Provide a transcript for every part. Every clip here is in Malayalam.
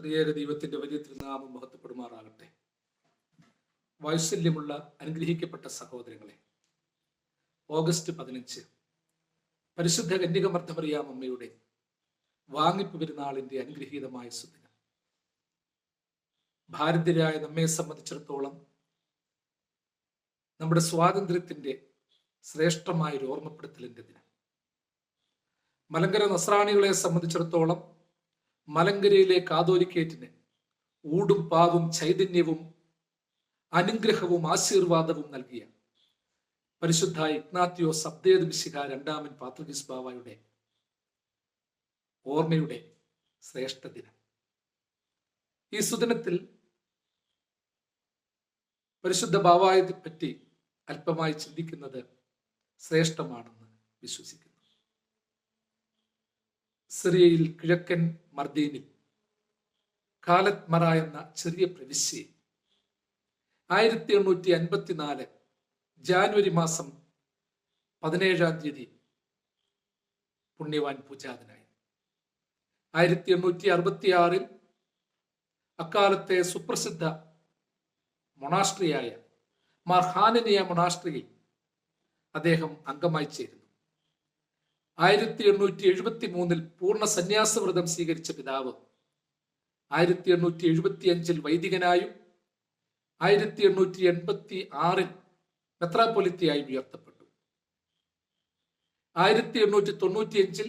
ത്രിയേക ദൈവത്തിന്റെ വലിയ തിരുനാമം മഹത്വപ്പെടുമാറാകട്ടെ. വാത്സല്യമുള്ള അനുഗ്രഹിക്കപ്പെട്ട സഹോദരങ്ങളെ ഓഗസ്റ്റ് പതിനഞ്ച്. പരിശുദ്ധ കന്യകമർദ്ദമറിയാം അമ്മയുടെ വാങ്ങിപ്പ് പെരുന്നാളിന്റെ അനുഗ്രഹീതമായ സുദിനം. ഭാരതീയരായ നമ്മെ സംബന്ധിച്ചിടത്തോളം നമ്മുടെ സ്വാതന്ത്ര്യത്തിന്റെ ശ്രേഷ്ഠമായ ഒരു ഓർമ്മപ്പെടുത്തലിന്റെ ദിനം. മലങ്കര നസ്രാണികളെ സംബന്ധിച്ചിടത്തോളം മലങ്കരയിലെ കാതോലിക്കേറ്റിന് ഊടും പാവും ചൈതന്യവും അനുഗ്രഹവും ആശീർവാദവും നൽകിയ പരിശുദ്ധ ഇഗ്നാത്തിയോ സബ്ദേദ് മിശിക രണ്ടാമൻ പാത്രികിസ് ബാവയുടെ ഓർമ്മയുടെ ശ്രേഷ്ഠ ദിനം. ഈ സുദിനത്തിൽ പരിശുദ്ധ ബാവായത്തെ പറ്റി അല്പമായി ചിന്തിക്കുന്നത് ശ്രേഷ്ഠമാണെന്ന് വിശ്വസിക്കുന്നു. സിറിയയിൽ കിഴക്കൻ മർദീനിൽ കാലത് മറ എന്ന ചെറിയ പ്രവിശ്യയിൽ ആയിരത്തി എണ്ണൂറ്റി അൻപത്തിനാല് ജാനുവരി മാസം പതിനേഴാം തീയതി പുണ്യവാൻ പൂജാതനായി. ആയിരത്തി എണ്ണൂറ്റി അറുപത്തി ആറിൽ അക്കാലത്തെ സുപ്രസിദ്ധ മൊണാസ്ട്രിയായ മർഹാനനിയ മൊണാസ്ട്രിയിൽ അദ്ദേഹം അംഗമായി ചേരുന്നു. ആയിരത്തി എണ്ണൂറ്റി എഴുപത്തി മൂന്നിൽ പൂർണ സന്യാസവ്രതം സ്വീകരിച്ച പിതാവ്. ആയിരത്തി എണ്ണൂറ്റി എഴുപത്തി അഞ്ചിൽ വൈദികനായും ആയിരത്തി എണ്ണൂറ്റി എൺപത്തി ആറിൽ മെത്രാപൊലിത്തിയായും ഉയർത്തപ്പെട്ടു. ആയിരത്തി എണ്ണൂറ്റി തൊണ്ണൂറ്റി അഞ്ചിൽ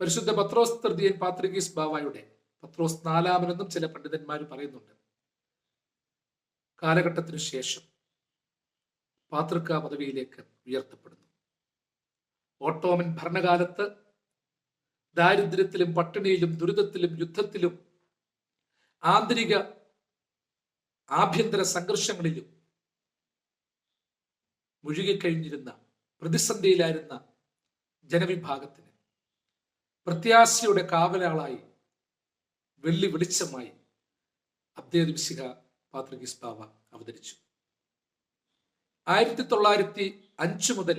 പരിശുദ്ധ പത്രോസ് തൃതീയൻ പാത്രികീസ് ബാവായുടെ പത്രോസ് നാലാമനെന്നും ചില പണ്ഡിതന്മാർ പറയുന്നുണ്ട്. കാലഘട്ടത്തിനു ശേഷം പാതൃക പദവിയിലേക്ക് ഉയർത്തപ്പെടുന്നു. ഓട്ടോമൻ ഭരണകാലത്ത് ദാരിദ്ര്യത്തിലും പട്ടിണിയിലും ദുരിതത്തിലും യുദ്ധത്തിലും ആന്തരിക ആഭ്യന്തര സംഘർഷങ്ങളിലും മുഴുകിക്കഴിഞ്ഞിരുന്ന പ്രതിസന്ധിയിലായിരുന്ന ജനവിഭാഗത്തിന് പ്രത്യാശയുടെ കാവലാളായി വെള്ളി വെളിച്ചമായി അബ്ദേദിംശിക പാത്രികിസ് ബാവ അവതരിച്ചു. ആയിരത്തി തൊള്ളായിരത്തി അഞ്ചു മുതൽ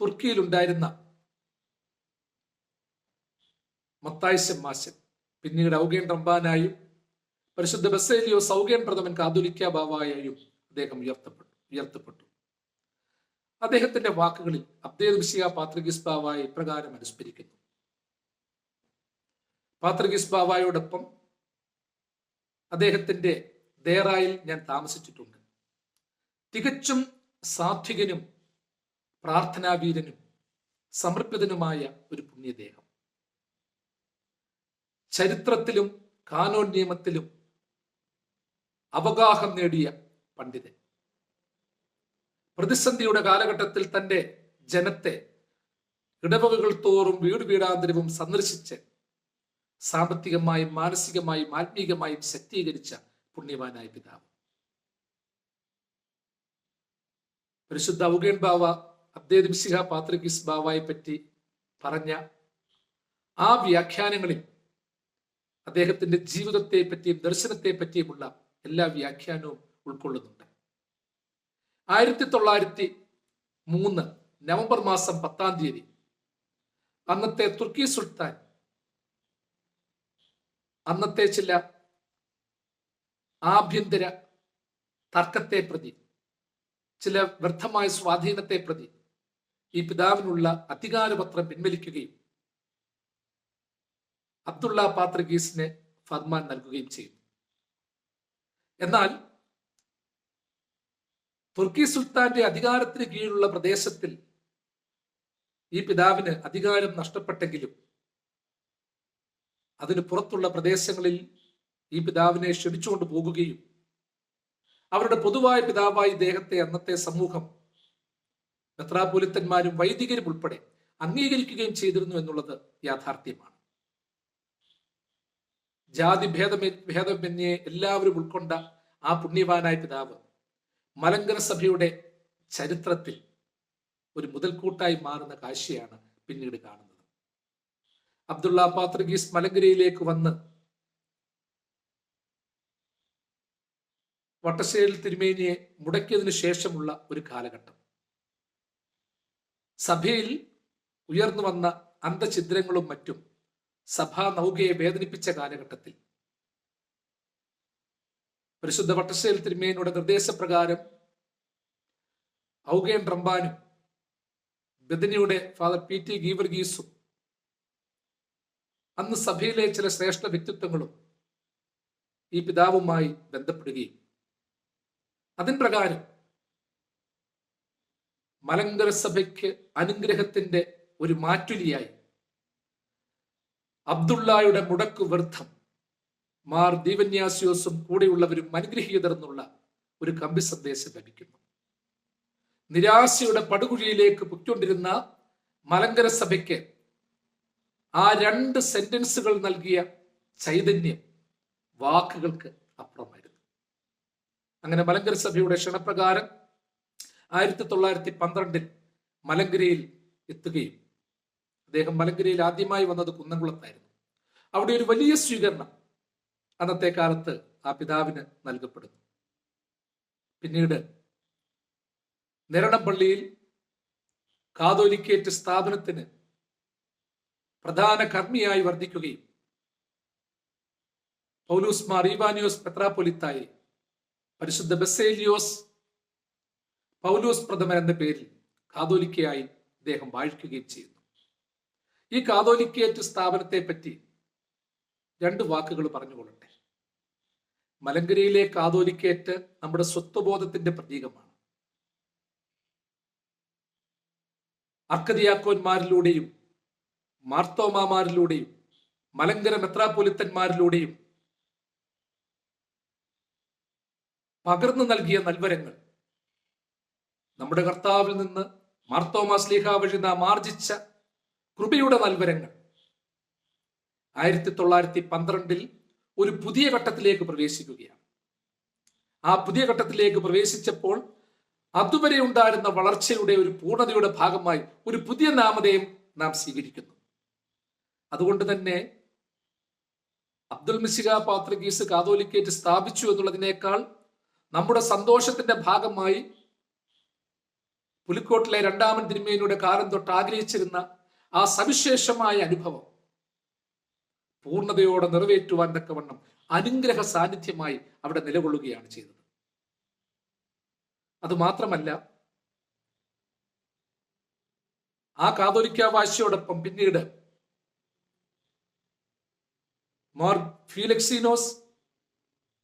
തുർക്കിയിലുണ്ടായിരുന്ന മത്തായിശം മാശൻ പിന്നീട് ഔഗേൻ റംബാനായും പരിശുദ്ധ ബസേലിയോ സൗഗേൻ പ്രഥമൻ കാതുലിക്ക ബാവായും അദ്ദേഹം ഉയർത്തപ്പെട്ടു ഉയർത്തപ്പെട്ടു. അദ്ദേഹത്തിന്റെ വാക്കുകളിൽ അബ്ദേദ് ബിസിയ പാത്രികിസ് ബാവായ ഇപ്രകാരം അനുസ്മരിക്കുന്നു. പാത്രികിസ് ബാവായോടൊപ്പം അദ്ദേഹത്തിന്റെ ദേറായിൽ ഞാൻ താമസിച്ചിട്ടുണ്ട്. തികച്ചും സാത്വികനും പ്രാർത്ഥനാവീരനും സമർപ്പിതനുമായ ഒരു പുണ്യദേഹം. ചരിത്രത്തിലും കാനോൻ നിയമത്തിലും അവഗാഹം നേടിയ പണ്ഡിതൻ. പ്രതിസന്ധിയുടെ കാലഘട്ടത്തിൽ തന്റെ ജനത്തെ ഇടവകകൾ തോറും വീട് വീടാന്തരവും സന്ദർശിച്ച് സാമ്പത്തികമായും മാനസികമായും ആത്മീകമായും ശക്തീകരിച്ച പുണ്യവാനായ പിതാവ്. പരിശുദ്ധ ഔഗേൺ ബാവ അബ്ദേദ് ശിഹ പാത്രികിസ് ബാവായെ പറ്റി പറഞ്ഞ ആ വ്യാഖ്യാനങ്ങളിൽ അദ്ദേഹത്തിന്റെ ജീവിതത്തെ പറ്റിയും ദർശനത്തെ പറ്റിയുമുള്ള എല്ലാ വ്യാഖ്യാനവും ഉൾക്കൊള്ളുന്നുണ്ട്. ആയിരത്തി തൊള്ളായിരത്തി മൂന്ന് നവംബർ മാസം പത്താം തീയതി അന്നത്തെ തുർക്കി സുൽത്താൻ അന്നത്തെ ചില ആഭ്യന്തര തർക്കത്തെ പ്രതി ചില വ്യർത്ഥമായ സ്വാധീനത്തെ പ്രതി ഈ പിതാവിനുള്ള അധികാരപത്രം പിൻവലിക്കുകയും അബ്ദുള്ള പാത്രികീസിന് ഫർമാൻ നൽകുകയും ചെയ്തു എന്നാൽ തുർക്കി സുൽത്താന്റെ അധികാരത്തിന് കീഴിലുള്ള പ്രദേശത്തിൽ ഈ പിതാവിന് അധികാരം നഷ്ടപ്പെട്ടെങ്കിലും അതിന് പുറത്തുള്ള പ്രദേശങ്ങളിൽ ഈ പിതാവിനെ ക്ഷണിച്ചുകൊണ്ട് പോകുകയും അവരുടെ പൊതുവായ പിതാവായി ഇദ്ദേഹത്തെ അന്നത്തെ സമൂഹം മെത്രാപോലിത്തന്മാരും വൈദികരും ഉൾപ്പെടെ അംഗീകരിക്കുകയും ചെയ്തിരുന്നു എന്നുള്ളത് യാഥാർത്ഥ്യമാണ്. ജാതി ഭേദമേ ഭേദമന്യേ എല്ലാവരും ഉൾക്കൊണ്ട ആ പുണ്യവാനായ പിതാവ് മലങ്കര സഭയുടെ ചരിത്രത്തിൽ ഒരു മുതൽക്കൂട്ടായി മാറുന്ന കാഴ്ചയാണ് പിന്നീട് കാണുന്നത്. അബ്ദുള്ള പാത്രിഗീസ് മലങ്കരയിലേക്ക് വന്ന് വട്ടശ്ശേരിൽ തിരുമേനിയെ മുടക്കിയതിനു ശേഷമുള്ള ഒരു കാലഘട്ടം. സഭയിൽ ഉയർന്നു വന്ന അന്ധഛിദ്രങ്ങളും മറ്റും സഭാ നൗകയെ വേദനിപ്പിച്ച കാലഘട്ടത്തിൽ. പരിശുദ്ധ വട്ടശ്ശേൽ തിരുമേനിയുടെ നിർദ്ദേശപ്രകാരം ഔഗേൻ റംബാനും ബദനിയുടെ ഫാദർ പി ടി ഗീവർഗീസും അന്ന് സഭയിലെ ചില ശ്രേഷ്ഠ വ്യക്തിത്വങ്ങളും ഈ പിതാവുമായി ബന്ധപ്പെടുകയും. അതിൻ പ്രകാരം മലങ്കര സഭയ്ക്ക് അനുഗ്രഹത്തിന്റെ ഒരു മാറ്റുലിയായി അബ്ദുള്ളയുടെ മുടക്കു വൃദ്ധം മാർ ദീപന്യാസിയോസും കൂടെയുള്ളവരും അനുഗ്രഹീതർന്നുള്ള ഒരു കമ്പി സന്ദേശം ലഭിക്കുന്നു. നിരാശയുടെ പടുകുഴിയിലേക്ക് പൊയ്ക്കൊണ്ടിരുന്ന മലങ്കര സഭയ്ക്ക് ആ രണ്ട് സെന്റൻസുകൾ നൽകിയ ചൈതന്യം വാക്കുകൾക്ക് അപ്പുറമായിരുന്നു. അങ്ങനെ മലങ്കര സഭയുടെ ക്ഷണപ്രകാരം ആയിരത്തി തൊള്ളായിരത്തി പന്ത്രണ്ടിൽ മലങ്കരയിൽ എത്തുകയും അദ്ദേഹം മലങ്കരയിൽ ആദ്യമായി വന്നത് കുന്നംകുളത്തായിരുന്നു. അവിടെ ഒരു വലിയ സ്വീകരണം അന്നത്തെ കാലത്ത് ആ പിതാവിന് നൽകപ്പെടുന്നു. പിന്നീട് നിരണപ്പള്ളിയിൽ കാതോലിക്കേറ്റ് സ്ഥാപനത്തിന് പ്രധാന കർമ്മിയായി വർദ്ധിക്കുകയും പൗലൂസ് മാർ ഈവാനിയോസ് പെത്രാപൊലിത്തായി പരിശുദ്ധ ബെസേലിയോസ് പൗലൂസ് പ്രഥമൻ എന്ന പേരിൽ കാതോലിക്കയായി അദ്ദേഹം വാഴിക്കുകയും ചെയ്യുന്നു. ഈ കാതോലിക്കേറ്റ് സ്ഥാപനത്തെ പറ്റി രണ്ട് വാക്കുകൾ പറഞ്ഞുകൊള്ളട്ടെ. മലങ്കരയിലെ കാതോലിക്കേറ്റ് നമ്മുടെ സ്വത്വബോധത്തിന്റെ പ്രതീകമാണ്. അർക്കതിയാക്കോന്മാരിലൂടെയും മാർത്തോമാമാരിലൂടെയും മലങ്കര മെത്രാപൊലിത്തന്മാരിലൂടെയും പകർന്നു നൽകിയ നൽവരങ്ങൾ നമ്മുടെ കർത്താവിൽ നിന്ന് മാർത്തോമാ സ്ലീഹ വഴി നാം ആർജിച്ച കൃപയുടെ നൽവരങ്ങൾ ആയിരത്തി തൊള്ളായിരത്തി പന്ത്രണ്ടിൽ ഒരു പുതിയ ഘട്ടത്തിലേക്ക് പ്രവേശിക്കുകയാണ്. ആ പുതിയ ഘട്ടത്തിലേക്ക് പ്രവേശിച്ചപ്പോൾ അതുവരെ ഉണ്ടായിരുന്ന വളർച്ചയുടെ ഒരു പൂർണതയുടെ ഭാഗമായി ഒരു പുതിയ നാമധേയം നാം സ്വീകരിക്കുന്നു. അതുകൊണ്ട് തന്നെ അബ്ദുൽ മിസിക പാത്രികീസ് കാതോലിക്കേറ്റ് സ്ഥാപിച്ചു എന്നുള്ളതിനേക്കാൾ നമ്മുടെ സന്തോഷത്തിന്റെ ഭാഗമായി പുലിക്കോട്ടിലെ രണ്ടാമൻ തിരുമേനിയുടെ കാലം തൊട്ട് ആഗ്രഹിച്ചിരുന്ന ആ സവിശേഷമായ അനുഭവം. പൂർണതയോടെ നിറവേറ്റുവാൻ തക്കവണ്ണം അനുഗ്രഹ സാന്നിധ്യമായി അവിടെ നിലകൊള്ളുകയാണ് ചെയ്തത്. അത് മാത്രമല്ല ആ കാതോലിക്ക വാശിയോടൊപ്പം പിന്നീട് മോർ ഫീലക്സിനോസ്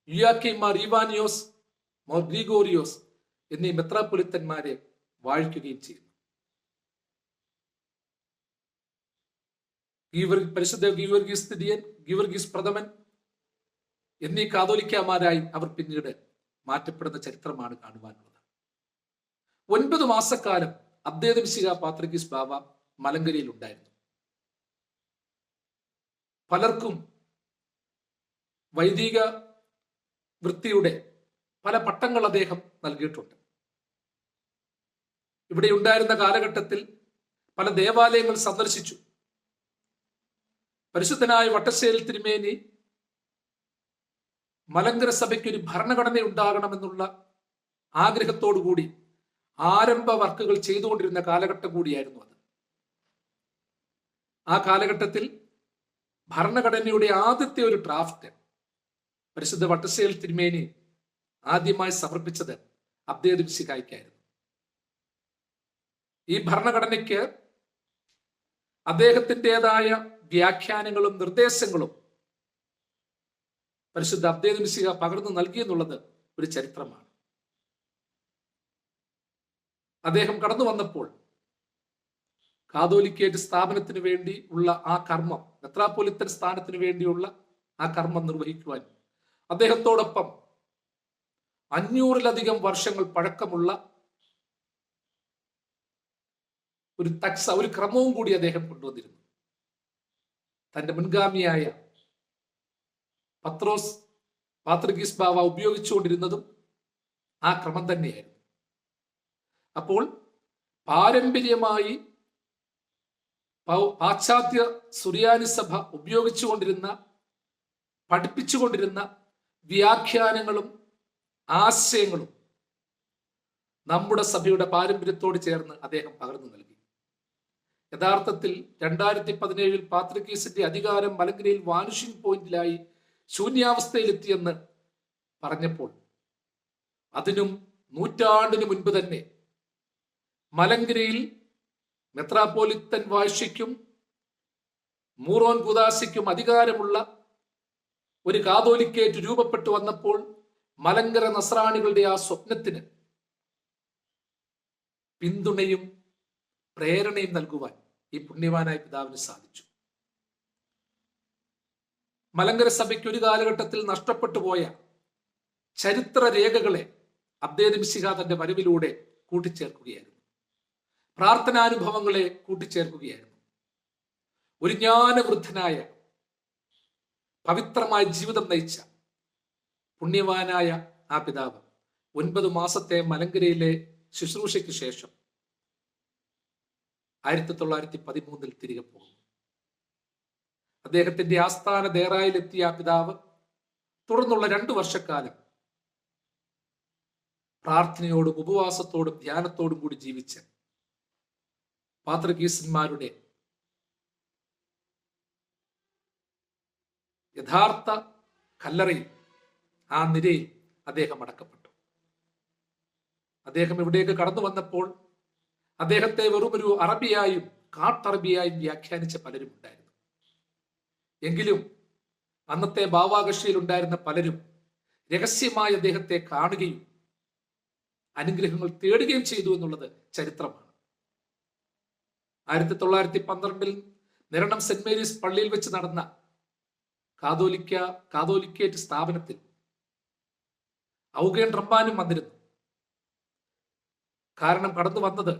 യുയാക്കി മാർ ഇവാനിയോസ് മോർ ഗ്രിഗോറിയോസ് എന്നീ മെത്രാപൊലിത്തന്മാരെ വാഴിക്കുകയും ചെയ്യുന്നു ഗീവർ പരിശുദ്ധ ഗീവർഗീസ് തിരിയൻ ഗീവർഗീസ് പ്രഥമൻ എന്നീ കാതോലിക്കമാരായി അവർ പിന്നീട് മാറ്റപ്പെടുന്ന ചരിത്രമാണ് കാണുവാനുള്ളത്. ഒൻപത് മാസക്കാലം അദ്ദേഹം ശിക പാത്രഗീസ് ബാബ മലങ്കരയിൽ ഉണ്ടായിരുന്നു. പലർക്കും വൈദിക വൃത്തിയുടെ പല പട്ടങ്ങൾ അദ്ദേഹം നൽകിയിട്ടുണ്ട്. ഇവിടെ ഉണ്ടായിരുന്ന കാലഘട്ടത്തിൽ പല ദേവാലയങ്ങൾ സന്ദർശിച്ചു. പരിശുദ്ധനായ വട്ടശ്ശേരി തിരുമേനി മലങ്കര സഭയ്ക്ക് ഒരു ഭരണഘടന ഉണ്ടാകണമെന്നുള്ള ആഗ്രഹത്തോടുകൂടി ആരംഭ വർക്കുകൾ ചെയ്തുകൊണ്ടിരുന്ന കാലഘട്ടം കൂടിയായിരുന്നു അത്. ആ കാലഘട്ടത്തിൽ ഭരണഘടനയുടെ ആദ്യത്തെ ഒരു ഡ്രാഫ്റ്റ് പരിശുദ്ധ വട്ടശ്ശേരി തിരുമേനി ആദ്യമായി സമർപ്പിച്ചത് അബ്ദേദ് സിക്കായിക്കായിരുന്നു ഈ ഭരണഘടനയ്ക്ക് അദ്ദേഹത്തിന്റെതായ വ്യാഖ്യാനങ്ങളും നിർദ്ദേശങ്ങളും പരിശുദ്ധ അബ്ദേദ് പകർന്നു പകർന്നു നൽകിയെന്നുള്ളത് ഒരു ചരിത്രമാണ്. അദ്ദേഹം കടന്നു വന്നപ്പോൾ കാതോലിക്കേറ്റ് സ്ഥാപനത്തിന് വേണ്ടി ഉള്ള ആ കർമ്മം മെത്രാപ്പൊലിത്തൻ സ്ഥാനത്തിന് വേണ്ടിയുള്ള ആ കർമ്മം നിർവഹിക്കുവാൻ അദ്ദേഹത്തോടൊപ്പം അഞ്ഞൂറിലധികം വർഷങ്ങൾ പഴക്കമുള്ള ഒരു തക്സ ഒരു ക്രമവും കൂടി അദ്ദേഹം കൊണ്ടുവന്നിരുന്നു. തന്റെ മുൻഗാമിയായ പത്രോസ് പാത്രികീസ് ബാവ ഉപയോഗിച്ചുകൊണ്ടിരുന്നതും ആ ക്രമം തന്നെയായിരുന്നു. അപ്പോൾ പാരമ്പര്യമായി പാശ്ചാത്യ സുറിയാനി സഭ ഉപയോഗിച്ചുകൊണ്ടിരുന്ന പഠിപ്പിച്ചുകൊണ്ടിരുന്ന വ്യാഖ്യാനങ്ങളും ആശയങ്ങളും നമ്മുടെ സഭയുടെ പാരമ്പര്യത്തോട് ചേർന്ന് അദ്ദേഹം പകർന്നു നൽകി. യഥാർത്ഥത്തിൽ രണ്ടായിരത്തി പതിനേഴിൽ പാത്രികീസിന്റെ അധികാരം മലങ്കരയിൽ വാനിഷിംഗ് പോയിന്റിലായി ശൂന്യാവസ്ഥയിലെത്തിയെന്ന് പറഞ്ഞപ്പോൾ അതിനും നൂറ്റാണ്ടിന് മുൻപ് തന്നെ മലങ്കരയിൽ മെത്രാപ്പോലിത്തൻ വാഴ്ചയ്ക്കും മൂറോൻ കുദാശയ്ക്കും അധികാരമുള്ള ഒരു കാതോലിക്കേറ്റ് രൂപപ്പെട്ടു വന്നപ്പോൾ മലങ്കര നസ്രാണികളുടെ ആ സ്വപ്നത്തിന് പിന്തുണയും പ്രേരണയും നൽകുവാൻ ഈ പുണ്യവാനായ പിതാവിന് സാധിച്ചു. മലങ്കര സഭയ്ക്ക് ഒരു കാലഘട്ടത്തിൽ നഷ്ടപ്പെട്ടു പോയ ചരിത്ര രേഖകളെ അബ്ദേദിംസിഹ തന്റെ വരവിലൂടെ കൂട്ടിച്ചേർക്കുകയായിരുന്നു. പ്രാർത്ഥനാനുഭവങ്ങളെ കൂട്ടിച്ചേർക്കുകയായിരുന്നു. ഒരു ജ്ഞാനവൃദ്ധനായ പവിത്രമായ ജീവിതം നയിച്ച പുണ്യവാനായ ആ പിതാവ് ഒൻപത് മാസത്തെ മലങ്കരയിലെ ശുശ്രൂഷയ്ക്ക് ശേഷം ആയിരത്തി തൊള്ളായിരത്തി പതിമൂന്നിൽ തിരികെ പോകുന്നു. അദ്ദേഹത്തിന്റെ ആസ്ഥാന ദേറായിലെത്തിയ പിതാവ് തുടർന്നുള്ള രണ്ടു വർഷക്കാലം പ്രാർത്ഥനയോടും ഉപവാസത്തോടും ധ്യാനത്തോടും കൂടി ജീവിച്ച പാത്രകീസന്മാരുടെ യഥാർത്ഥ കല്ലറയിൽ ആ നിരയിൽ അദ്ദേഹം അടക്കപ്പെട്ടു. അദ്ദേഹം ഇവിടേക്ക് കടന്നു വന്നപ്പോൾ അദ്ദേഹത്തെ വെറും ഒരു അറബിയായും കാട്ടറബിയായും വ്യാഖ്യാനിച്ച പലരും ഉണ്ടായിരുന്നു. എങ്കിലും അന്നത്തെ ഭാവാകക്ഷിയിൽ ഉണ്ടായിരുന്ന പലരും രഹസ്യമായി അദ്ദേഹത്തെ കാണുകയും അനുഗ്രഹങ്ങൾ തേടുകയും ചെയ്തു എന്നുള്ളത് ചരിത്രമാണ്. ആയിരത്തി തൊള്ളായിരത്തി പന്ത്രണ്ടിൽ നിരണം സെന്റ് മേരീസ് പള്ളിയിൽ വെച്ച് നടന്ന കാതോലിക്ക കാതോലിക്കേറ്റ് സ്ഥാപനത്തിൽ ഔഗേൻ റമ്പാനും വന്നിരുന്നു. കാരണം കടന്നു വന്നത്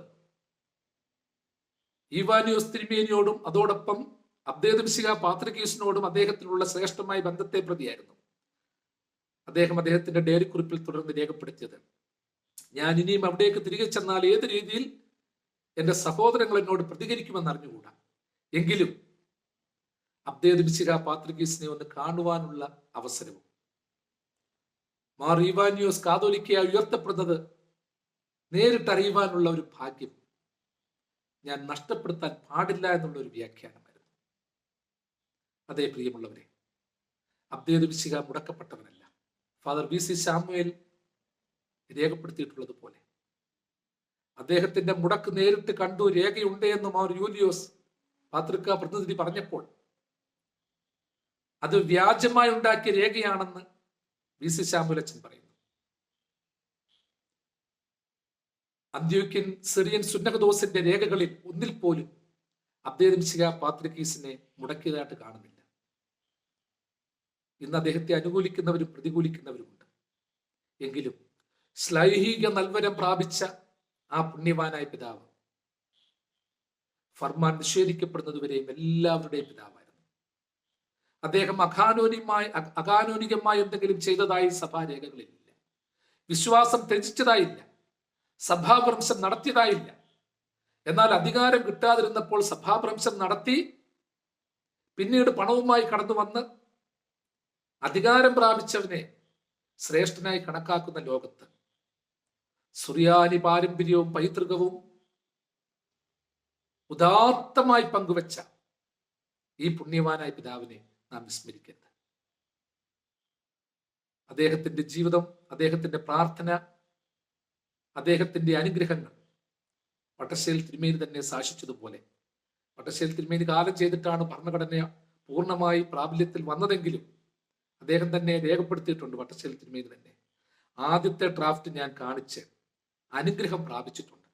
ഈവാനിയോസ് തിരുമേനിയോടും അതോടൊപ്പം അബ്ദേദംശിക പാത്രികീസിനോടും അദ്ദേഹത്തിനുള്ള ശ്രേഷ്ഠമായ ബന്ധത്തെ പ്രതിയായിരുന്നു. അദ്ദേഹം അദ്ദേഹത്തിന്റെ ഡയറി കുറിപ്പിൽ തുടർന്ന് രേഖപ്പെടുത്തിയത്. ഞാൻ ഇനിയും അവിടേക്ക് തിരികെ ചെന്നാൽ ഏത് രീതിയിൽ എന്റെ സഹോദരങ്ങൾ എന്നോട് പ്രതികരിക്കുമെന്ന് അറിഞ്ഞുകൂടാ? എങ്കിലും അബ്ദേദംശിക പാത്രികീസിനെ ഒന്ന് കാണുവാനുള്ള അവസരവും. മാർ ഇവാനിയോസ് കാതോലിക്കയായി ഉയർത്തപ്പെടുന്നത് നേരിട്ടറിയുവാനുള്ള ഒരു ഭാഗ്യം ഞാൻ നഷ്ടപ്പെടുത്താൻ പാടില്ല എന്നുള്ള ഒരു വ്യാഖ്യാനമായിരുന്നു. അതേ പ്രിയമുള്ളവരെ അബ്ദേദുശിക മുടക്കപ്പെട്ടവനല്ല. ഫാദർ വി സി ശാമുവേൽ രേഖപ്പെടുത്തിയിട്ടുള്ളത് പോലെ അദ്ദേഹത്തിന്റെ മുടക്ക് നേരിട്ട് കണ്ടു രേഖയുണ്ട് എന്ന് മാർ യൂലിയോസ് പാത്രിക പ്രതിനിധി പറഞ്ഞപ്പോൾ അത് വ്യാജമായി ഉണ്ടാക്കിയ രേഖയാണെന്ന് വി സി ശാമുലച്ചൻ പറയുന്നു. അന്ത്യോക്യൻ സിറിയൻ സുന്നഹദോസിന്റെ രേഖകളിൽ ഒന്നിൽ പോലും അബ്ദേദംശിക പാത്രികീസിനെ മുടക്കിയതായിട്ട് കാണുന്നില്ല. ഇന്ന് അദ്ദേഹത്തെ അനുകൂലിക്കുന്നവരും പ്രതികൂലിക്കുന്നവരുമുണ്ട്. എങ്കിലും ശ്ലൈഹിക നൽവരം പ്രാപിച്ച ആ പുണ്യവാനായ പിതാവ് ഫർമാൻ നിഷേധിക്കപ്പെടുന്നതുവരെയും എല്ലാവരുടെയും പിതാവായിരുന്നു. അദ്ദേഹം അഖാനോനികമായി അകാനോനികമായി എന്തെങ്കിലും ചെയ്തതായി സഭാരേഖകളിലില്ല വിശ്വാസം ത്യജിച്ചതായില്ല. സഭാഭ്രംശം നടത്തിയതായില്ല. എന്നാൽ അധികാരം കിട്ടാതിരുന്നപ്പോൾ സഭാഭ്രംശം നടത്തി പിന്നീട് പണവുമായി കടന്നു വന്ന് അധികാരം പ്രാപിച്ചവനെ ശ്രേഷ്ഠനായി കണക്കാക്കുന്ന ലോകത്ത് സുറിയാനി പാരമ്പര്യവും പൈതൃകവും ഉദാത്തമായി പങ്കുവച്ച ഈ പുണ്യവാനായ പിതാവിനെ നാം വിസ്മരിക്കരുത്. അദ്ദേഹത്തിന്റെ ജീവിതം അദ്ദേഹത്തിന്റെ പ്രാർത്ഥന അദ്ദേഹത്തിന്റെ അനുഗ്രഹങ്ങൾ. വട്ടശ്ശേൽ തിരുമേനി തന്നെ സാക്ഷിച്ചതുപോലെ. വട്ടശ്ശേൽ തിരുമേനി കാലം ചെയ്തിട്ടാണ് ഭരണഘടന പൂർണമായി പ്രാബല്യത്തിൽ വന്നതെങ്കിലും അദ്ദേഹം തന്നെ രേഖപ്പെടുത്തിയിട്ടുണ്ട് വട്ടശ്ശേൽ തിരുമേനി തന്നെ. ആദ്യത്തെ ഡ്രാഫ്റ്റ് ഞാൻ കാണിച്ച് അനുഗ്രഹം പ്രാപിച്ചിട്ടുണ്ട്.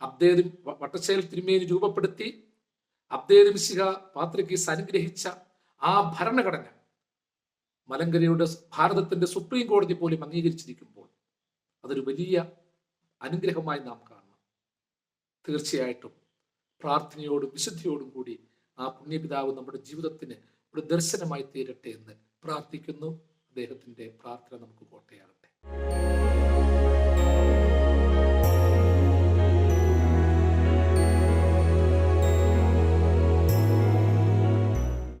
അബ്ദേദി വട്ടശ്ശേൽ തിരുമേനി രൂപപ്പെടുത്തി അബ്ദേദ് മിശിഹ പാത്രക്കീസ് അനുഗ്രഹിച്ച ആ ഭരണഘടന മലങ്കരയുടെ ഭാരതത്തിന്റെ സുപ്രീം കോടതി പോലും അംഗീകരിച്ചിരിക്കുമ്പോൾ അതൊരു വലിയ അനുഗ്രഹമായി നാം കാണണം. തീർച്ചയായിട്ടും പ്രാർത്ഥനയോടും വിശുദ്ധിയോടും കൂടി ആ പുണ്യപിതാവ് നമ്മുടെ ജീവിതത്തിന് ഒരു ദർശനമായി തീരട്ടെ എന്ന് പ്രാർത്ഥിക്കുന്നു. അദ്ദേഹത്തിന്റെ പ്രാർത്ഥന നമുക്ക് കോട്ടയാകട്ടെ.